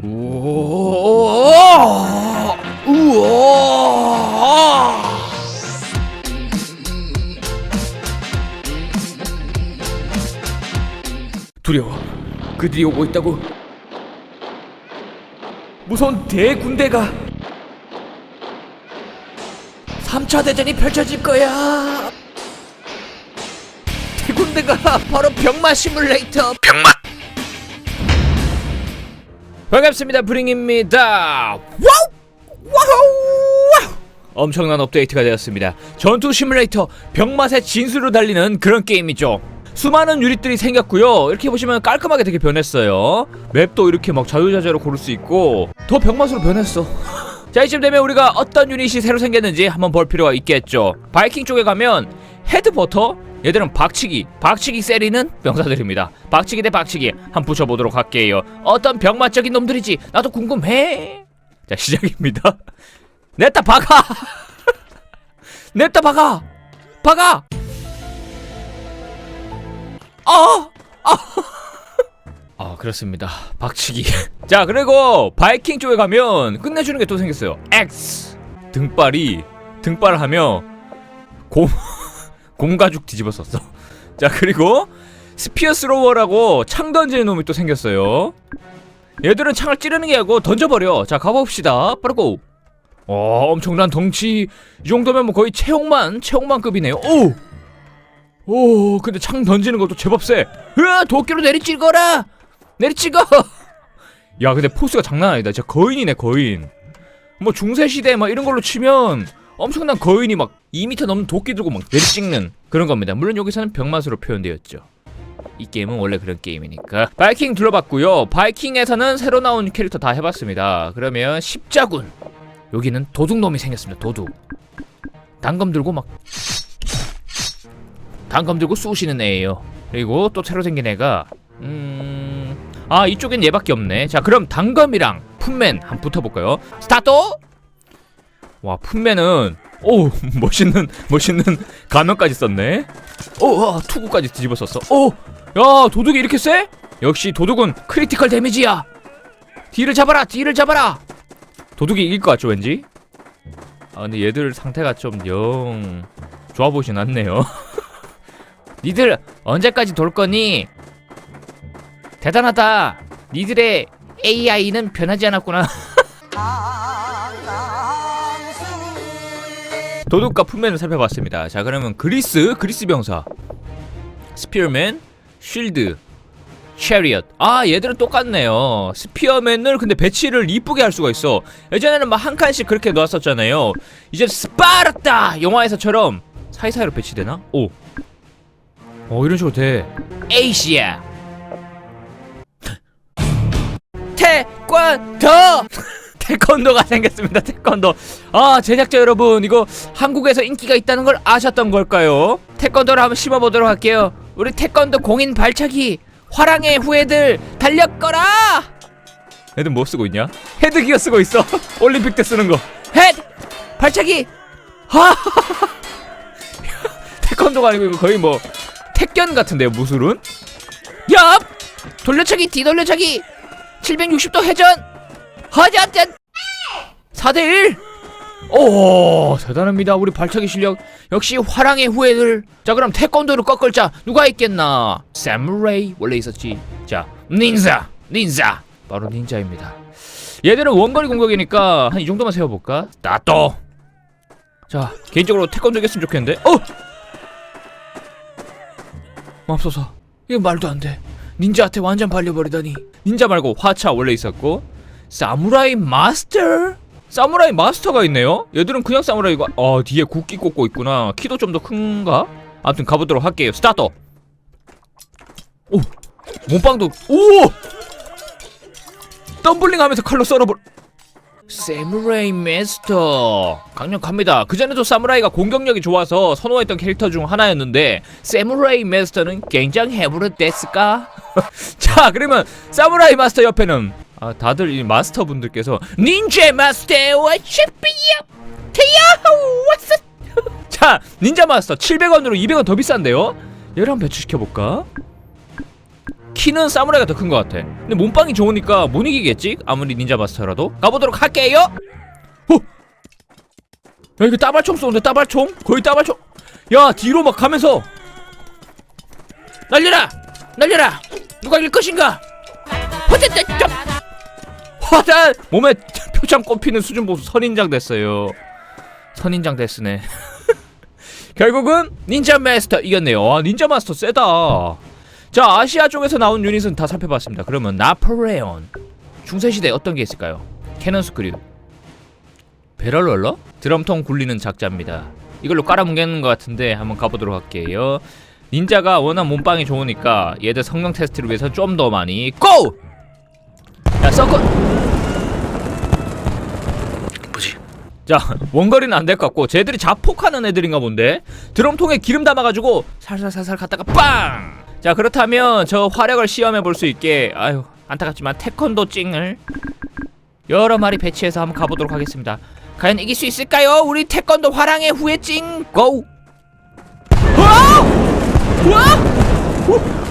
우와! 두려워. 그들이 오고 있다고. 무서운 대군대가 3차 대전이 펼쳐질 거야. 대군대가 바로 병마 시뮬레이터 병마 반갑습니다 브링입니다. 와우! 와우! 엄청난 업데이트가 되었습니다. 전투 시뮬레이터 병맛의 진수를 달리는 그런 게임이죠. 수많은 유닛들이 생겼고요. 이렇게 보시면 깔끔하게 되게 변했어요. 맵도 이렇게 막 자유자재로 고를 수 있고 더 병맛으로 변했어. 자 이쯤 되면 우리가 어떤 유닛이 새로 생겼는지 한번 볼 필요가 있겠죠. 바이킹 쪽에 가면 헤드버터 얘들은 박치기 박치기 세리는 병사들입니다. 박치기 대 박치기 한번 붙여보도록 할게요. 어떤 병맛적인 놈들이지? 나도 궁금해. 자 시작입니다. 냈다 박아! 냈다 박아! 박아! 아! 아! 아 그렇습니다. 박치기. 자 그리고 바이킹 쪽에 가면 끝내주는 게 또 생겼어요. X! 등발이 등발을 하며 곰 곰가죽 뒤집어 썼어. 자 그리고 스피어 스로워라고 창 던지는 놈이 또 생겼어요. 얘들은 창을 찌르는 게 아니고 던져버려. 자 가봅시다. 빠르고. 어 엄청난 덩치. 이 정도면 뭐 거의 채용만 채용만급이네요. 오! 오 근데 창 던지는 것도 제법 세. 으아 도끼로 내리찍어라! 내리찍어 야 근데 포스가 장난 아니다. 진짜 거인이네 거인. 뭐 중세시대 막 이런 걸로 치면 엄청난 거인이 막 2m 넘는 도끼 들고 막 내리찍는 그런 겁니다. 물론 여기서는 병맛으로 표현되었죠. 이 게임은 원래 그런 게임이니까. 바이킹 둘러봤고요. 바이킹에서는 새로 나온 캐릭터 다 해봤습니다. 그러면 십자군. 여기는 도둑놈이 생겼습니다. 도둑. 단검 들고 막 단검 들고 쑤시는 애예요. 그리고 또 새로 생긴 애가 음... 아 이쪽엔 얘밖에 없네. 자 그럼 단검이랑 풋맨 한번 붙어볼까요? 스타트 와 풋맨은 오 멋있는 멋있는 가면까지 썼네. 오 와, 투구까지 뒤집어 썼어. 오야 도둑이 이렇게 세? 역시 도둑은 크리티컬 데미지야. 뒤를 잡아라 뒤를 잡아라. 도둑이 이길 것 같죠 왠지? 아 근데 얘들 상태가 좀 영 좋아 보이진 않네요. 니들 언제까지 돌 거니? 대단하다. 니들의 AI는 변하지 않았구나 도둑과 풋맨을 살펴봤습니다. 자, 그러면 그리스, 그리스 병사, 스피어맨, 쉴드, 체리엇. 아, 얘들은 똑같네요. 스피어맨을 근데 배치를 이쁘게 할 수가 있어. 예전에는 막 한 칸씩 그렇게 놓았었잖아요. 이제 스파르타 영화에서처럼 사이사이로 배치되나? 오. 어, 이런 식으로 돼. 에이시아. 태권도. 태권도가 생겼습니다. 태권도. 아 제작자 여러분 이거 한국에서 인기가 있다는 걸 아셨던 걸까요? 태권도를 한번 심어보도록 할게요. 우리 태권도 공인 발차기 화랑의 후예들 달렸거라. 애들 뭐 쓰고 있냐? 헤드 기어 쓰고 있어. 올림픽 때 쓰는 거. 헤드 발차기. 하. 태권도가 아니고 이거 거의 뭐 태견 같은데요 무술은? 야 돌려차기 뒤돌려차기 760도 회전 허전전 4대1 오 대단합니다. 우리 발차기 실력. 역시 화랑의 후예들. 자 그럼 태권도를 꺾을 자. 누가 있겠나? 사무라이 원래 있었지. 자 닌자 닌자. 바로 닌자입니다. 얘들은 원거리 공격이니까 한 이 정도만 세워볼까? 나또. 자 개인적으로 태권도 이겼으면 좋겠는데. 어! 맙소사. 이거 말도 안돼. 닌자한테 완전 발려버리다니. 닌자 말고 화차 원래 있었고. 사무라이 마스터 사무라이 마스터가 있네요? 얘들은 그냥 사무라이가 어 뒤에 국기 꽂고 있구나. 키도 좀 더 큰가? 아무튼 가보도록 할게요. 스타트 오! 몸빵도 오! 덤블링 하면서 칼로 썰어버 사무라이 마스터! 강력합니다. 그전에도 사무라이가 공격력이 좋아서 선호했던 캐릭터 중 하나였는데 사무라이 마스터는 굉장히 해부르됐을까? 자 그러면 사무라이 마스터 옆에는 아 다들 이 마스터 분들께서 닌자 마스터와 슈피야 테야호 왔어 자 닌자 마스터 700원으로 200원 더 비싼데요 얘를 한번 배치시켜볼까 키는 사무라이가 더 큰 것 같아 근데 몸빵이 좋으니까 못 이기겠지? 아무리 닌자 마스터라도 가보도록 할게요 호! 야 이거 따발총 쏘는데 따발총? 거의 따발총 야 뒤로 막 가면서 날려라! 날려라! 누가 이길 것인가? 화단! 화단! 몸에 표창 꼽히는 수준 보수 선인장 됐어요. 선인장 됐으네. 결국은 닌자 마스터 이겼네요. 와 닌자 마스터 세다. 자 아시아 쪽에서 나온 유닛은 다 살펴봤습니다. 그러면 나폴레온 중세시대 어떤 게 있을까요? 캐논 스크류. 배럴 롤러? 드럼통 굴리는 작자입니다. 이걸로 깔아뭉개는 것 같은데 한번 가보도록 할게요. 닌자가 워낙 몸빵이 좋으니까 얘들 성능 테스트를 위해서 좀 더 많이 고! 야 서커 뭐지? 자 원거리는 안 될 것 같고 쟤들이 자폭하는 애들인가 본데 드럼통에 기름 담아가지고 살살살살 갔다가 빵! 자 그렇다면 저 화력을 시험해 볼 수 있게 아유 안타깝지만 태권도 찡을 여러 마리 배치해서 한번 가보도록 하겠습니다 과연 이길 수 있을까요? 우리 태권도 화랑의 후예찡 고! 우와! 우와!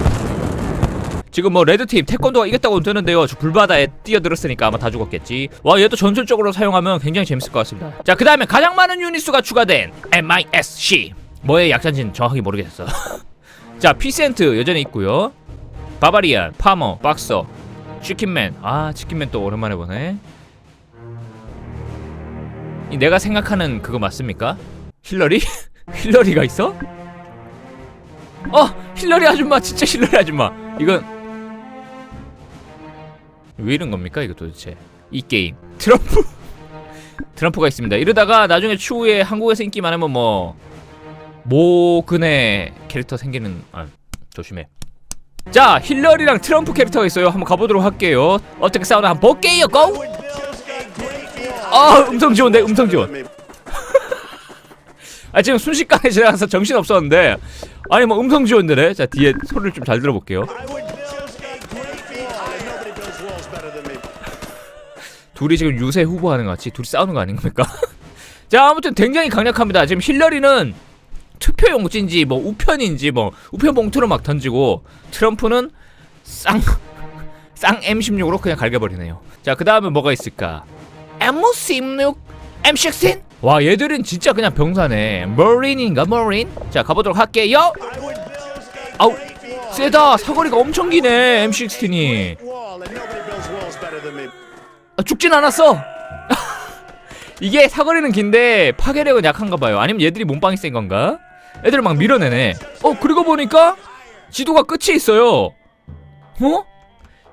우! 지금 뭐 레드팀 태권도가 이겼다고 뜨는데요 저 불바다에 뛰어들었으니까 아마 다 죽었겠지 와 얘도 전술적으로 사용하면 굉장히 재밌을 것 같습니다 자 그 다음에 가장 많은 유닛 수가 추가된 MISC 뭐의 약자인지는 정확하게 모르겠어 자 피센트 여전히 있고요 바바리안 파머 박서 치킨맨 아 치킨맨 또 오랜만에 보네 이 내가 생각하는 그거 맞습니까? 힐러리? 힐러리가 있어? 어 힐러리 아줌마 진짜 힐러리 아줌마 이건 왜 이런 겁니까 이거 도대체? 이 게임. 트럼프. 트럼프가 있습니다. 이러다가 나중에 추후에 한국에서 인기 많으면 뭐 모근의 캐릭터 생기는 아 조심해. 자 힐러리랑 트럼프 캐릭터가 있어요. 한번 가보도록 할게요. 어떻게 싸우나 한번 볼게요. 고! 아 음성 지원돼 음성 지원. 아 지금 순식간에 지나가서 정신 없었는데. 아니 뭐 음성 지원되네. 자 뒤에 소리를 좀 잘 들어볼게요 둘이 지금 유세 후보하는 것 같이 둘이 싸우는 거 아닙니까? 자 아무튼 굉장히 강력합니다. 지금 힐러리는 투표 용지인지 뭐 우편인지 뭐 우편 봉투로 막 던지고 트럼프는 쌍 쌍 M16으로 그냥 갈겨버리네요. 자 그 다음에 뭐가 있을까? M16, M16? 와 얘들은 진짜 그냥 병사네. 머린인가 머린? 자 가보도록 할게요. 아우 세다 사거리가 엄청 기네 M16이. 아, 죽진 않았어. 이게 사거리는 긴데 파괴력은 약한가 봐요. 아니면 얘들이 몸빵이 센 건가? 애들 막 밀어내네. 어 그리고 보니까 지도가 끝이 있어요. 어?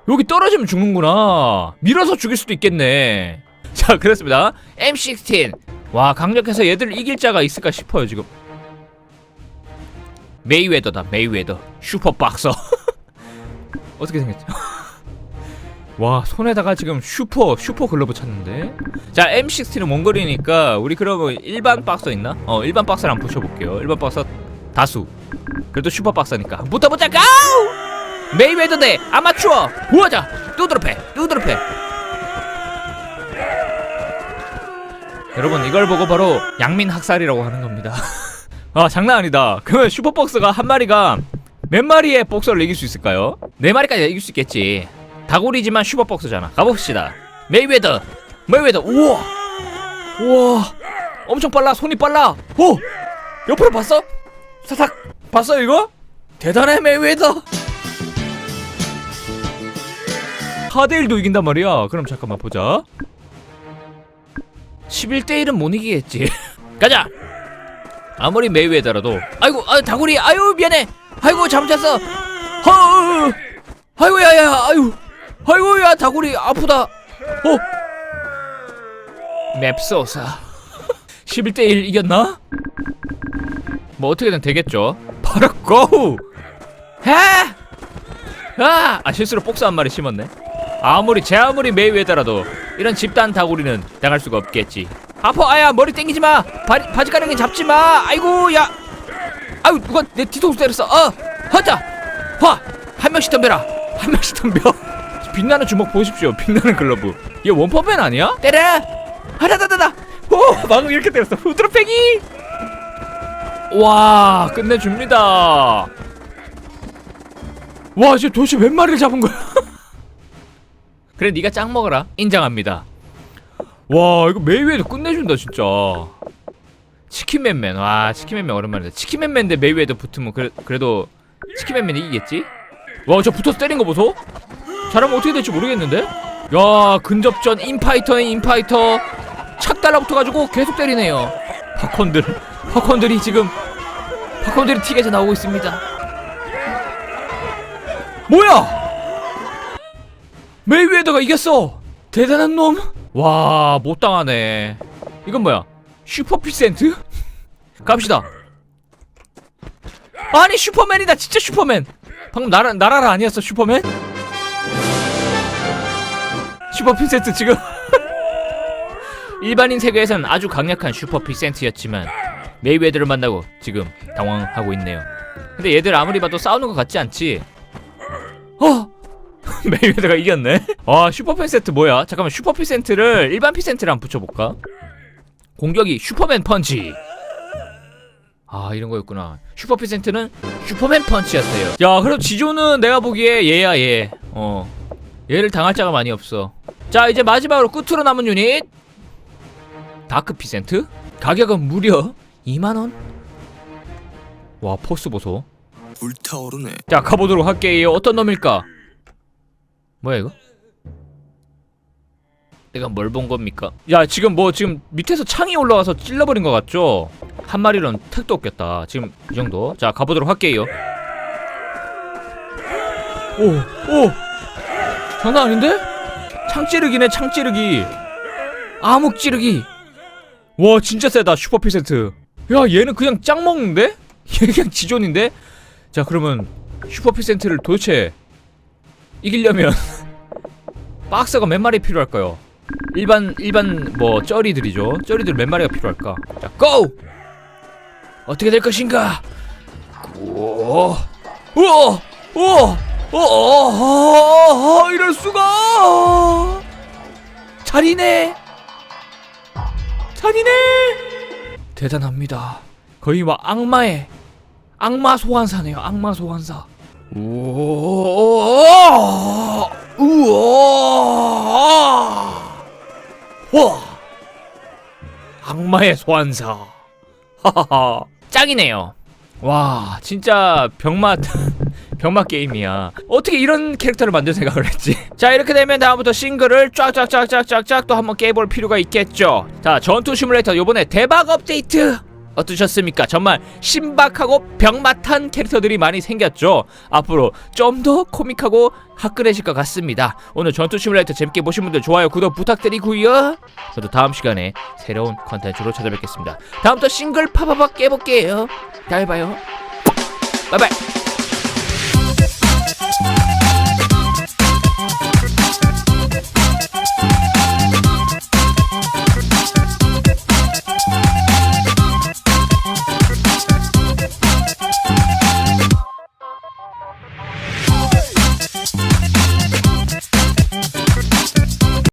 여기 떨어지면 죽는구나. 밀어서 죽일 수도 있겠네. 자 그렇습니다. M16. 와 강력해서 얘들을 이길 자가 있을까 싶어요 지금. 메이웨더다 메이웨더 슈퍼박서. 어떻게 생겼죠? 와 손에다가 지금 슈퍼 슈퍼 글러브 찼는데? 자 M16는 원거리니까 우리 그러면 일반 박서 있나? 어 일반 박스를 한번 붙여볼게요. 일반 박서 다수. 그래도 슈퍼 박사니까. 붙어보자 고! 메이웨더 대 아마추어! 보자! 뚜드럽해 뚜드럽해 여러분 이걸 보고 바로 양민 학살이라고 하는 겁니다. 아 장난 아니다. 그러면 슈퍼박스가 한 마리가 몇 마리의 복서를 이길 수 있을까요? 네 마리까지 이길 수 있겠지 다구리지만 슈퍼박스잖아. 가봅시다. 메이웨더 메이웨더. 우와! 우와! 엄청 빨라 손이 빨라. 오! 옆으로 봤어? 사삭 봤어 이거? 대단해 메이웨더. 4대1도 이긴단 말이야. 그럼 잠깐만 보자. 11대1은 못 이기겠지. 가자! 아무리 메이웨더라도. 아이고 아 다구리. 아유 미안해. 아이고 잘못했어. 허 아이고 야야 아유 아이고 야 다구리 아프다. 어? 맵소사. 11대1 이겼나? 뭐 어떻게든 되겠죠. 바로 고! 해! 아! 아 실수로 복수 한 마리 심었네. 아무리 제 아무리 메이웨더라도 이런 집단 다구리는 당할 수가 없겠지. 아파 아야 머리 땡기지 마! 바, 바지 가랑이 잡지 마! 아이고 야! 아유 누가 내 뒤통수 때렸어? 어! 하자! 화한 명씩 덤벼라! 한 명씩 덤벼 빛나는 주먹 보십시오 빛나는 글러브 얘 원퍼맨 아니야? 때려 하다다다다 오 방금 이렇게 때렸어 후드로팽이 와 끝내줍니다 와, 쟤 도대체 몇 마리를 잡은 거야? 그래, 네가 짱 먹어라. 인정합니다. 와, 이거 메이웨더 끝내준다 진짜. 치킨맨맨, 와, 치킨맨맨 오랜만이다. 치킨맨맨인데 메이웨더 붙으면 그래, 그래도 치킨맨맨이 이기겠지? 와, 저 붙어서 때린 거 보소? 잘하면 어떻게 될지 모르겠는데? 야, 근접전 인파이터네 인파이터. 착 달라붙어가지고 계속 때리네요. 팝콘들, 팝콘들이 지금 팝콘들이 튀겨져 나오고 있습니다. 뭐야? 메이웨더가 이겼어. 대단한 놈. 와, 못 당하네. 이건 뭐야? 슈퍼피센트? 갑시다. 아니 슈퍼맨이다, 진짜 슈퍼맨. 방금 나라 나라라 아니었어 슈퍼맨? 슈퍼피센트 지금 일반인 세계에서는 아주 강력한 슈퍼피센트였지만 메이웨더를 만나고 지금 당황하고 있네요. 근데 얘들 아무리 봐도 싸우는 것 같지 않지? 어? 메이웨더가 이겼네? 아 슈퍼피센트 뭐야? 잠깐만 슈퍼피센트를 일반 피센트랑 붙여볼까? 공격이 슈퍼맨 펀치 아 이런 거였구나 슈퍼피센트는 슈퍼맨 펀치였어요 야 그래도 지조는 내가 보기에 얘야 얘어 얘를 당할 자가 많이 없어 자 이제 마지막으로 끝으로 남은 유닛. 다크 피센트? 가격은 무려 2만원? 와 포스 보소. 불타오르네. 자 가보도록 할게요 어떤 놈일까? 뭐야 이거? 내가 뭘 본 겁니까? 야 지금 뭐 지금 밑에서 창이 올라와서 찔러버린 것 같죠? 한 마리는 택도 없겠다. 지금 이 정도. 자 가보도록 할게요. 오오! 장난 아닌데 창 찌르기네 창 찌르기 암흑 찌르기 와 진짜 세다 슈퍼피센트 야 얘는 그냥 짱 먹는데 얘 그냥 지존인데 자 그러면 슈퍼피센트를 도대체 이기려면 박스가 몇 마리 필요할까요? 일반 일반 뭐 쩌리들이죠. 쩌리들 몇 마리가 필요할까? 자, 고! 어떻게 될 것인가? 오, 우와, 우와, 어, 이럴 수가! 잔이네, 잔이네. 대단합니다. 거의 막 악마의 악마 소환사네요. 악마 소환사. 우와, 우와, 와, 악마의 소환사. 하하하, 짱이네요. 와, 진짜 병맛. 병맛 게임이야. 어떻게 이런 캐릭터를 만들 생각을 했지? 자, 이렇게 되면 다음부터 싱글을 쫙쫙쫙쫙쫙쫙 또 한번 깨볼 필요가 있겠죠. 자, 전투 시뮬레이터 요번에 대박 업데이트 어떠셨습니까? 정말 신박하고 병맛한 캐릭터들이 많이 생겼죠. 앞으로 좀 더 코믹하고 화끈해질 것 같습니다. 오늘 전투 시뮬레이터 재밌게 보신 분들 좋아요, 구독 부탁드리고요. 저도 다음 시간에 새로운 컨텐츠로 찾아뵙겠습니다. 다음부터 싱글 파파박 깨볼게요. 다음에 봐요. 바이바이.